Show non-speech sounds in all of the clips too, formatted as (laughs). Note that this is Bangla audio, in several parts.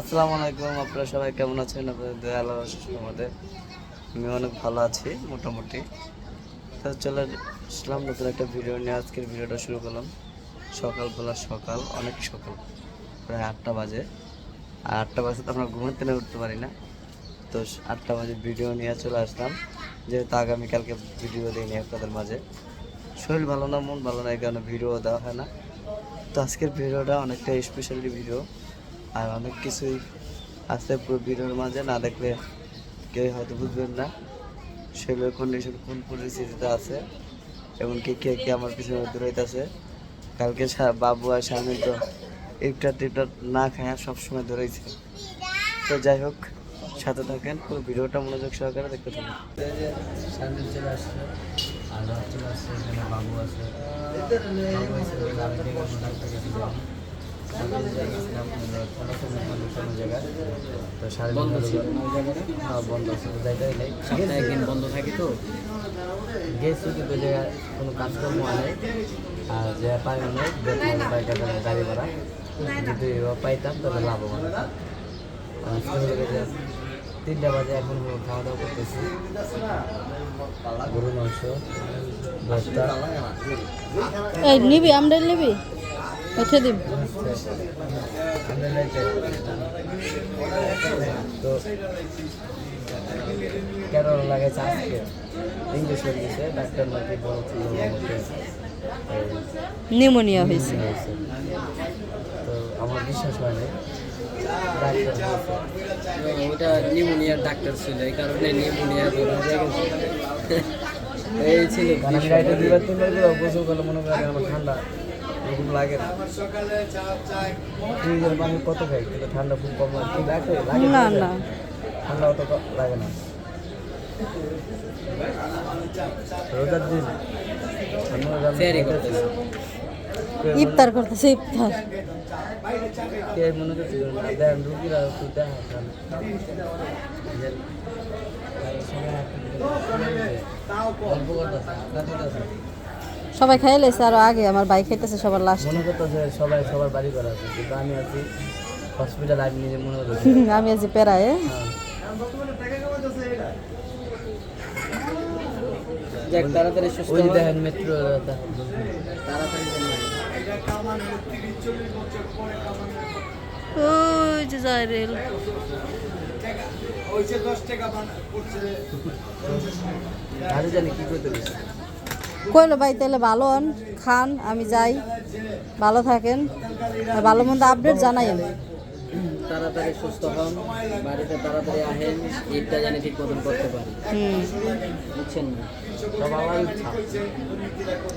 আসসালামু আলাইকুম, আপনারা সবাই কেমন আছেন? আপনাদের দয়াল আমাদের। আমি অনেক ভালো আছি, মোটামুটি। তো চলে আসলাম নতুন একটা ভিডিও নিয়ে। আজকের ভিডিওটা শুরু করলাম সকালবেলা সকাল, অনেক সকাল, প্রায় আটটা বাজে। আর আটটা বাজে তো আমরা ঘুমাতে না উঠতে পারি না। তো আটটা বাজে ভিডিও নিয়ে চলে আসলাম। যেহেতু আগামীকালকে ভিডিও দিইনি আপনাদের মাঝে। শরীর ভালো না, মন ভালো না, এই কারণে ভিডিও দেওয়া হয় না। তো আজকের ভিডিওটা অনেকটা স্পেশালি ভিডিও আর অনেক কিছুই আছে পুরো ভিডিওর মাঝে, না দেখলে কেউ হয়তো বুঝবেন না। সেগুলোর কন্ডিশন কোন পরিস্থিতিতে আছে এমনকি কে কে আমার পিছনে দৌড়াইতেছে। কালকে বাবু আর স্বামী তো ইফটার টিফটার না খায়, সবসময় দৌড়াইছে। তো যাই হোক, সাথে থাকেন, পুরো ভিডিওটা মনোযোগ সহকারে দেখতে থাকেন। আসছে আসছে বাবু আছে। আছে কাছে যাই বন্ধ ছিল যাইতে নেই সপ্তাহে একদিন বন্ধ থাকে তো গেছি কিন্তু যে কোনো কাজকর্ম আনে আর যে পাই না বেতন পাই টাকা গাড়ি ভাড়া যদি পাইতাম তাহলে লাভবান তিনটা বাজে এখন খাওয়া দাওয়া করতেছি গরু মাংস ভর্তা নিবি আমরা নিবি? উঠে দিবি। তো কেন লাগাইছে আজকে ইঞ্জেকশন দিছে ডাক্তার নাকি এই, নিউমোনিয়া হয়েছে। তো আমার বিশ্বাস হয় বলছে, ওটা নিউমোনিয়ার ডাক্তার ছিল এই কারণে নিউমোনিয়া ধরা হয়ে গেছে এই ছিল। মনে ঠান্ডা। এরকম লাগে না। ফ্রিজের পানি কত খাই? কিন্তু ঠান্ডা খুব কম লাগে। লাগে? লাগে না? না? ঠান্ডা অত লাগে না। রোজার দিন ইফতার করতেছে ইফতার। কে মনে করছে যে না, দেন রুগীরা একটু দেখা খান। যে, সবাই খাই লেছে আরও আগে আমার বাইক খাইতেছে সবার লাস্ট মনে করতেছে সবাই সবার বাড়ি করা আছে কিন্তু আমি আছি হসপিটাল আমি নিজে মনে করতেছি। (laughs) আমি আছি পেরায় হ্যাঁ। যাক তাড়াতাড়ি সুস্থ ওই যে দেখেন মেট্রো তাড়াতাড়ি যেন। ওই যে যায় রেল। গাড়ি জানি কি করতে কইলো ভাই তাহলে ভালো হন খান আমি যাই। ভালো থাকেন। আর ভালো মন্দ আপডেট জানাইন তাড়াতাড়ি সুস্থ হন বাড়িতে তাড়াতাড়ি আহেন ঈদটা জানি ঠিক মতন করতে পারি। বুঝছেন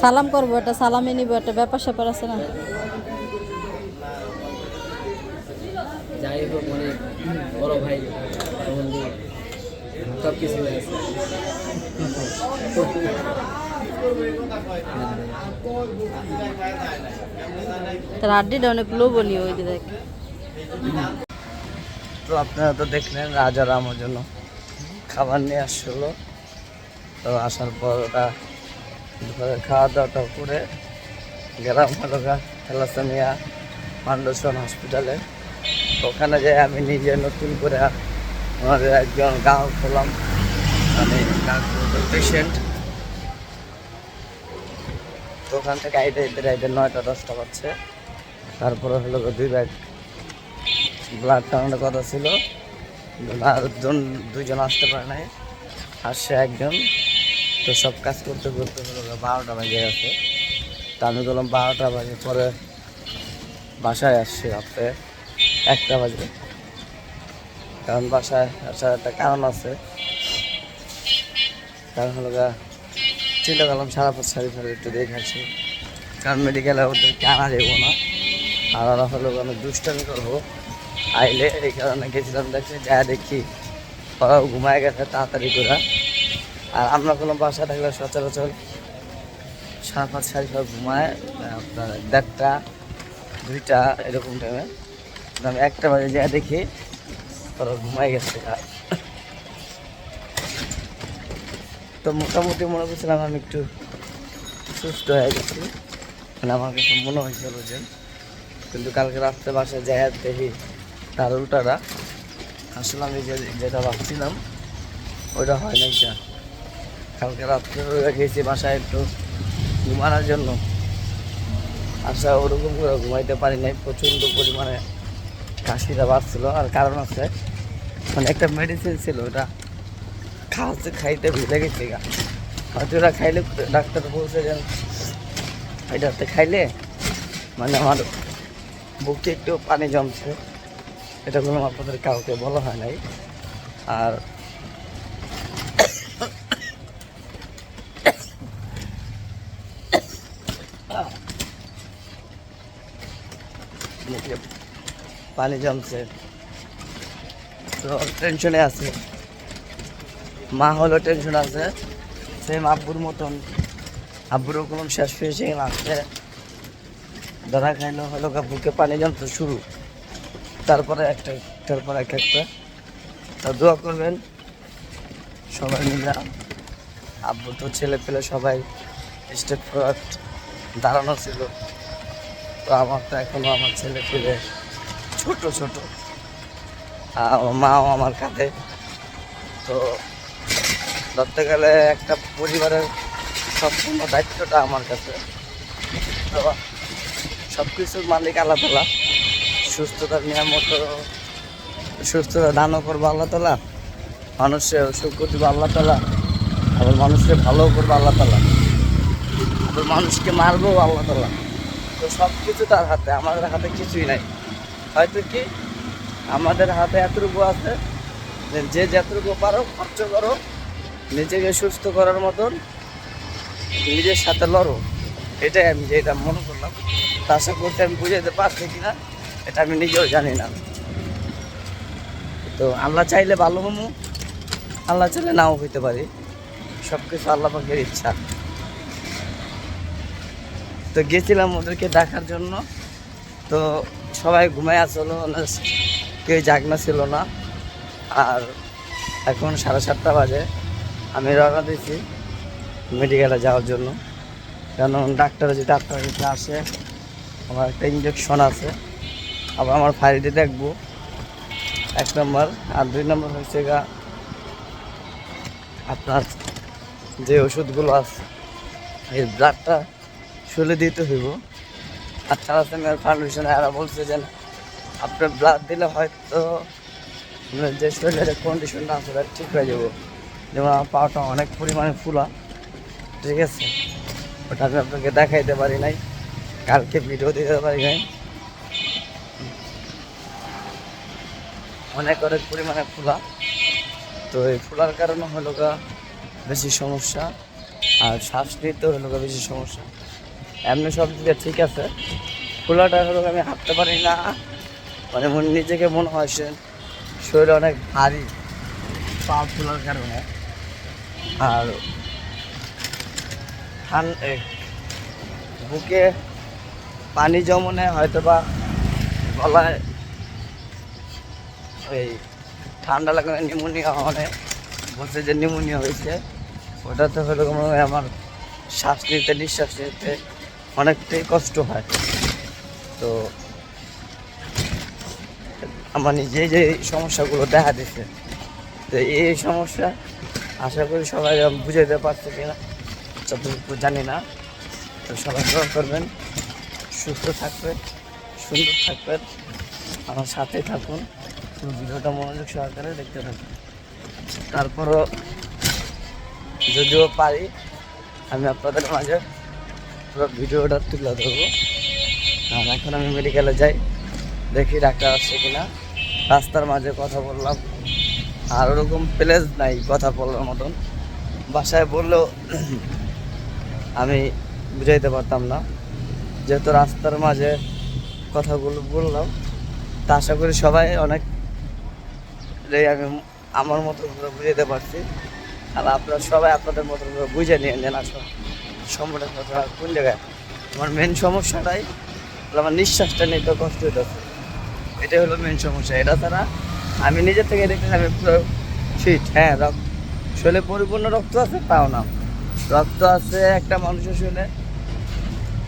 সালাম করব একটা সালামে নিবো একটা ব্যাপার স্যাপার আছে না? যাই হোক অনেক বড় ভাই বন্ধু সব কিছু আছে। অনেক তো আপনারা তো দেখলেন রাজা আমার জন্য খাবার নিয়ে আসছিল তো আসার পর ওটা খাওয়া দাওয়াটা করে গেলাম হলো গা থেলাসেমিয়া ফাউন্ডেশন হসপিটালে। ওখানে যে আমি নিজে নতুন করে আমাদের একজন গ্রাহক হলাম মানে পেশেন্ট। তো ওখান থেকে আইতে আইতে আইতে নয়টা, দশটা বাজছে। তারপরে হলো দুই ব্যাগ ব্লাড টানানোর কথা ছিল। জন দুইজন আসতে পারে নাই। আসছে একজন। তো সব কাজ করতে করতে হলো বারোটা বাজে গেছে। তা আমি বললাম, বারোটা বাজে, পরে বাসায় আসছি রাত্রে একটা বাজে। কারণ বাসায় আসার একটা কারণ আছে। কারণ হলো চিন্তা করলাম সারা পাঁচ সাড়ে সাড়ে একটু দেখে আসি। কারণ মেডিকেলে ওদেরকে আনা যাব না। আর ওরা হলো আমি দুষ্টামি করব। আইলে এই কারণে গেছিলাম দেখে যা দেখি। ওরাও ঘুমায় গেছে তাড়াতাড়ি করে। আর আমরা কোনো বাসা থাকলে সচরাচর সাড়ে পাঁচ, সাড়ে ছয় ঘুমায় আপনার দেড়টা, দুইটা, এরকম টাইমে আমি একটা বাজে যা দেখি, ওরা ঘুমায় গেছে আর তো মোটামুটি মনে করছিলাম আমি একটু সুস্থ হয়ে গেছি। মানে আমার কাছে মনে হয়েছিল যে, কিন্তু কালকে রাত্রে বাসায় যাই আর দেখি তার উল্টাটা। আসলে আমি যে যেটা ভাবছিলাম, ওইটা হয় নাই যা। কালকে রাত্রে গেছি বাসায় একটু ঘুমানোর জন্য। আচ্ছা ওরকম করে ঘুমাইতে পারি নাই, প্রচণ্ড পরিমাণে কাশিটা বাড়ছিল। আর কারণ আছে মানে একটা মেডিসিন ছিল ওটা। খাওয়াতে খাইতে ভুলে গেছি গা। হয়তো খাইলে ডাক্তার বলছে যে এটাতে খাইলে? মানে আমার বুকে একটু পানি জমছে। এটা কোনো আপনাদের কাউকে বলা হয় নাই। আর পানি জমছে। তো টেনশনে আছে। মা হলো টেনশন আছে। সেম আব্বুর মতন। আব্বুরও কোনো শেষ ফিনিশিং লাগছে দাদা খাইলো, হলো বুকে পানি জমতে শুরু। তারপরে একটা একটার এক একটা। তা দোয়া করবেন, সবাই মিলে। আব্বু তো ছেলে পেলে সবাই স্টেপ ফরওয়ার্ড দাঁড়ানো ছিল। তো আমার তো এখনও আমার ছেলে পেলে ছোট ছোট। মাও আমার কাঁধে। তো ধরতে গেলে একটা পরিবারের সম্পূর্ণ দায়িত্বটা আমার কাছে। সব কিছুর মালিক আল্লাহ তালা। সুস্থতার নিয়ামত সুস্থতা দানও করব আল্লাহ তালা। মানুষের সুখ দিব আল্লাহ তালা। আবার মানুষকে ভালো করব আল্লাহ তালা। আবার মানুষকে মারবো আল্লাহ তালা। তো সব কিছু তার হাতে, আমাদের হাতে কিছুই নাই। হয়তো কি? আমাদের হাতে এতটুকু আছে যে যতটুকু পারো খরচ করো নিজেকে সুস্থ করার মতন নিজের সাথে লড়ো। এটাই আমি যেটা মনে করলাম। তা আশা করতে আমি বুঝাতে পারছি কিনা, এটা আমি নিজেও জানি না। তো আল্লাহ চাইলে ভালো হমু, আল্লাহ চাইলে নাও হইতে পারি। সব কিছু আল্লাহ পাখের ইচ্ছা। তো গেছিলাম ওদেরকে দেখার জন্য। তো সবাই ঘুমায় আসলো কেউ জাগনা ছিল না। আর এখন সাড়ে সাতটা বাজে। আমি রওনা দিয়েছি মেডিকেলে যাওয়ার জন্য। কারণ ডাক্তার যদি আপনার কাছে আসে, আমার একটা ইঞ্জেকশন আছে। আবার আমার ফাইলটি দেখব। এক নম্বর। আর দুই নম্বর হচ্ছে গা, আপনার যে ওষুধগুলো আছে, এই ব্লাডটা শুলে দিতে হইব। আর তারা মেয়ের ফাউন্ডেশনে এরা বলছে যে আপনার ব্লাড দিলে হয়তো যে শরীরের কন্ডিশনটা আছে ঠিক হয়ে যাব। যেমন আমার পাওয়াটা অনেক পরিমাণে ফুলা, ঠিক আছে? ওটা আমি আপনাকে দেখাইতে পারি নাই, কালকে ভিডিও দিতে পারি নাই। অনেক অনেক পরিমাণে ফুলা। তো এই ফুলার কারণে হলো গা বেশি সমস্যা, আর শ্বাস নিতে হলো গা বেশি সমস্যা। এমনি সব দিকে ঠিক আছে, ফুলাটা হলো আমি হাঁটতে পারি না। মানে মনে, নিজেকে মনে হয় সে শরীর অনেক ভারী পা ফুলার কারণে। আর ঠান বুকে পানি জমনে হয়তো বা গলায় ওই ঠান্ডা লাগানো নিউমোনিয়া মানে বলছে যে নিউমোনিয়া হয়েছে। ওটাতে হলো মনে আমার শ্বাস নিতে নিঃশ্বাস নিতে অনেকটাই কষ্ট হয়। তো আমার নিজে যে সমস্যাগুলো দেখা দিচ্ছে তো এই সমস্যা আশা করি সবাই বুঝাইতে পারছে কিনা, যতটুকু জানি না। তো সবাই দোয়া করবেন, সুস্থ থাকবেন, সুন্দর থাকবেন, আমার সাথেই থাকুন ভিডিওটা মনোযোগ সহকারে দেখতে থাকুন। তারপরও যদিও পারি, আমি আপনাদের মাঝে পুরো ভিডিওটা তুলে ধরবো। আর এখন আমি মেডিকেলে যাই, দেখি ডাক্তার আসছে কিনা। রাস্তার মাঝে কথা বললাম। আর ওরকম প্লেস নাই, কথা বলার মতন। বাসায় বললেও আমি বুঝাইতে পারতাম না। যেহেতু রাস্তার মাঝে কথাগুলো বললাম, তা আশা করি সবাই অনেক আমি আমার মতো করে বুঝাইতে পারছি। আর আপনারা সবাই আপনাদের মতো করে বুঝে নিয়ে নেন আসলে। সম্পর্কের কথা, কোন জায়গায়? আমার মেন সমস্যাটাই আমার নিঃশ্বাসটা নিতে কষ্ট হইতেছে। এটাই হলো মেন সমস্যা। এটা ছাড়া আমি নিজের থেকে দেখতে আমি পুরো ফিট হ্যাঁ রক্ত শরীরে পরিপূর্ণ রক্ত আছে? তাও না। রক্ত আছে একটা মানুষের শরীরে।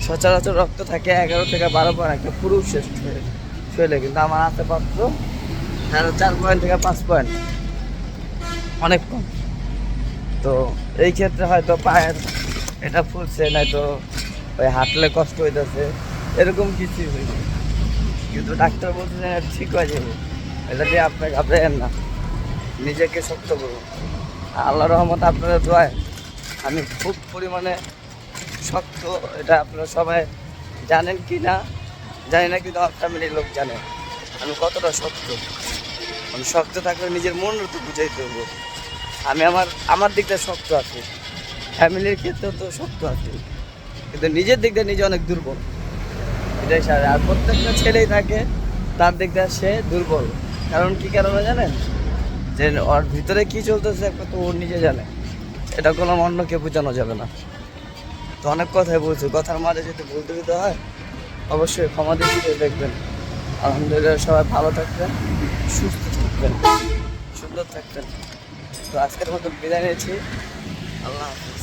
সচরাচর রক্ত থাকে এগারো থেকে বারো পয়েন্ট একটা পুরুষের শরীরে- শরীরে। কিন্তু আমার আছে মাত্র সাড়ে চার পয়েন্ট থেকে পাঁচ পয়েন্ট। অনেক কম। তো এই ক্ষেত্রে হয়তো পায়ের এটা ফুলছে নয়তো ওই হাঁটলে কষ্ট হইতেছে। এরকম কিছুই হয়েছে কিন্তু ডাক্তার বলতেছে এটা ঠিক হয়ে যাবে। এটা দিয়ে আপনাকে আপনার না। নিজেকে শক্ত করুন। আল্লাহ রহমত আপনাদের দোয়ায় আমি খুব পরিমাণে শক্ত। এটা আপনারা সবাই জানেন কি না? জানি না, কিন্তু আমার ফ্যামিলির লোক জানে। আমি কতটা শক্ত। আমি শক্ত থাকলে নিজের মন তো বুঝাইতে হব আমি আমার আমার দিকটা শক্ত আছি। ফ্যামিলির ক্ষেত্রেও তো শক্ত আছি। কিন্তু নিজের দিক দিয়ে নিজে অনেক দুর্বল। এটাই স্যার আর প্রত্যেকটা ছেলেই থাকে, তার দিক দিয়ে সে দুর্বল। কারণ কি কারণে জানেন? যে ওর ভিতরে কি চলতেছে একটা তো ওর নিজে জানে। এটা কোনো অন্যকে বোঝানো যাবে না। তো অনেক কথাই বলছি। কথার মাঝে যদি ভুল ত্রুটি হয়, অবশ্যই ক্ষমা দৃষ্টিতে দেখবেন। আলহামদুলিল্লাহ সবাই ভালো থাকবেন, সুস্থ থাকবেন, সুন্দর থাকবেন। তো আজকের মতো বিদায় নিয়েছি। আল্লাহ হাফিজ।